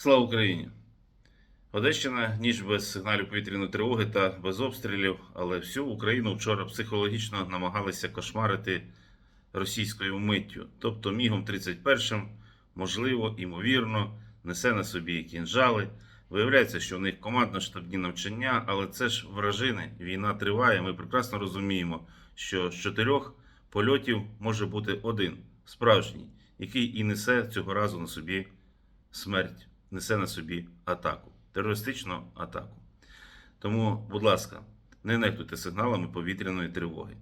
Слава Україні! Одещина ніч без сигналів повітряної тривоги та без обстрілів, але всю Україну вчора психологічно намагалися кошмарити російською миттю. Тобто мігом 31-м, можливо, імовірно, несе на собі кінжали. Виявляється, що у них командно-штабні навчання, але це ж вражини. Війна триває. Ми прекрасно розуміємо, що з чотирьох польотів може бути один справжній, який і несе цього разу на собі смерть, несе на собі атаку, терористичну атаку. Тому, будь ласка, не нехтуйте сигналами повітряної тривоги.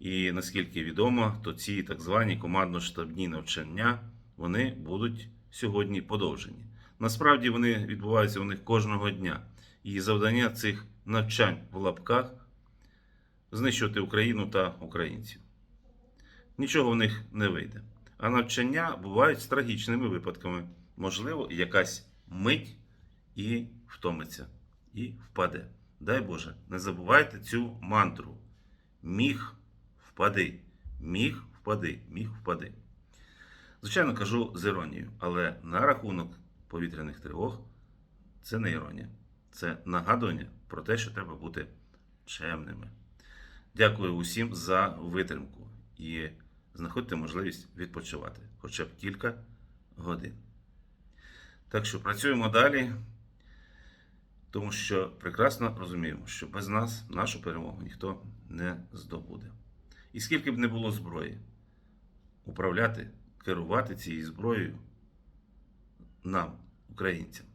І наскільки відомо, то ці так звані командно-штабні навчання вони будуть сьогодні подовжені. Насправді вони відбуваються у них кожного дня. І завдання цих навчань в лапках знищувати Україну та українців. Нічого в них не вийде. А навчання бувають з трагічними випадками. Можливо, якась мить і втомиться, і впаде. Дай Боже, не забувайте цю мантру. Міг впади, міг впади, міг впади. Звичайно, кажу з іронією, але на рахунок повітряних тривог це не іронія. Це нагадування про те, що треба бути чемними. Дякую усім за витримку і знаходьте можливість відпочивати хоча б кілька годин. Так що працюємо далі, тому що прекрасно розуміємо, що без нас нашу перемогу ніхто не здобуде. І скільки б не було зброї, управляти, керувати цією зброєю нам, українцям.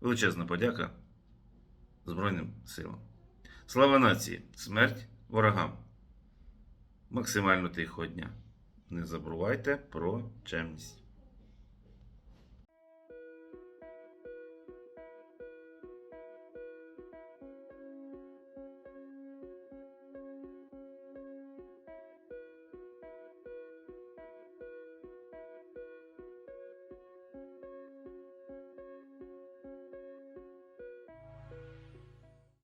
Величезна подяка Збройним силам. Слава нації! Смерть ворогам! Максимально тихого дня! Не забувайте про чемність.